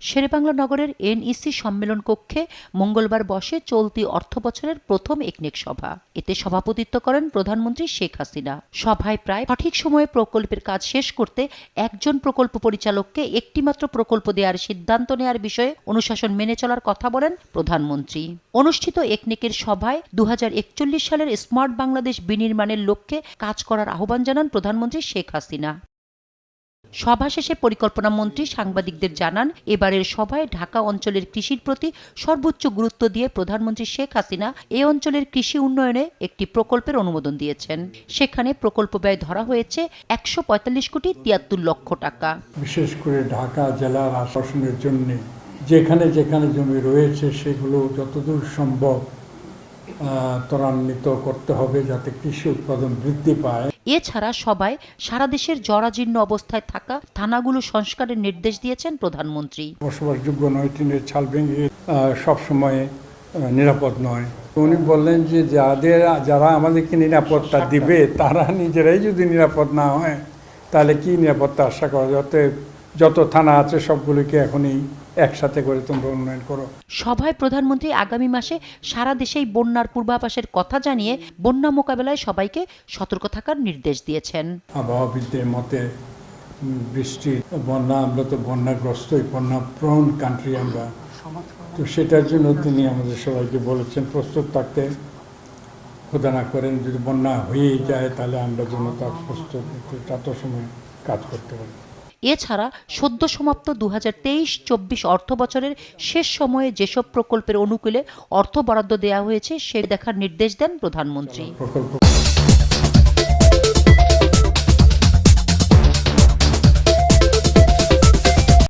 শেরেবাংলা নগরের এনইসি সম্মেলন কক্ষে মঙ্গলবার বসে চলতি অর্থ বছরের প্রথম একনেক সভা। এতে সভাপতিত্ব করেন প্রধানমন্ত্রী শেখ হাসিনা। সভায় প্রায় সঠিক সময়ে প্রকল্পের কাজ শেষ করতে একজন প্রকল্প পরিচালককে একটিমাত্র প্রকল্প দেওয়ার সিদ্ধান্ত নেওয়ার বিষয়ে অনুশাসন মেনে চলার কথা বলেন প্রধানমন্ত্রী। অনুষ্ঠিত একনেকের সভায় দু হাজার একচল্লিশ সালের স্মার্ট বাংলাদেশ বিনির্মাণের লক্ষ্যে কাজ করার আহ্বান জানান প্রধানমন্ত্রী শেখ হাসিনা। সভা শেষে পরিকল্পনা মন্ত্রী সাংবাদিকদের জানান, এবারের সভায় ঢাকা অঞ্চলের কৃষির প্রতি সর্বোচ্চ গুরুত্ব দিয়ে প্রধানমন্ত্রী শেখ হাসিনা এ অঞ্চলের কৃষি উন্নয়নে একটি প্রকল্পের অনুমোদন দিয়েছেন। সেখানে প্রকল্প ব্যয় ধরা হয়েছে একশো পঁয়তাল্লিশ কোটি তিয়াত্তর লক্ষ টাকা। বিশেষ করে ঢাকা জেলার আশ্বাসনের জন্য, যেখানে যেখানে জমি রয়েছে সেগুলো যতদূর সম্ভব ত্বরান্বিত করতে হবে যাতে কৃষি উৎপাদন বৃদ্ধি পায়। এছাড়া সবাই সারা দেশের জরাজীর্ণ অবস্থায় থাকা থানাগুলো সংস্কারের নির্দেশ দিয়েছেন প্রধানমন্ত্রী। বসবাসযোগ্য নয় টিনের ছাল ভেঙে সবসময় নিরাপদ নয়। উনি বললেন যে যাদের যারা আমাদেরকে নিরাপত্তা দিবে তারা নিজেরাই যদি নিরাপদ না হয় তাহলে কি নিরাপত্তা আশা করা অতএব যত থানা আছে সবগুলিকে এখনই একসাথে করে তোমরা উন্নয়ন করো। সভায় প্রধানমন্ত্রী আগামী মাসে সারা দেশেই বন্যার পূর্বাভাসের কথা জানিয়ে বন্যা মোকাবেলায় সবাইকে সতর্ক থাকার নির্দেশ দিয়েছেন। আবহাওয়াবিদদের মতে বৃষ্টি বন্যা আমরা তো বন্যাগ্রস্তই বন্যা প্রণ কান্ট্রি আমরা। তো সেটার জন্য তিনি আমাদের সবাইকে বলেছেন প্রস্তুত থাকতে খোদা না করেন যদি বন্যা হয়েই যায় তাহলে আমরা যেন তার প্রস্তুত তত সময় কাজ করতে পারি। এছাড়া সদ্য সমাপ্ত দু হাজার তেইশ চব্বিশ অর্থ বছরের শেষ সময়ে যেসব প্রকল্পের অনুকূলে অর্থ বরাদ্দ দেওয়া হয়েছে, সে দেখার নির্দেশ দেন প্রধানমন্ত্রী।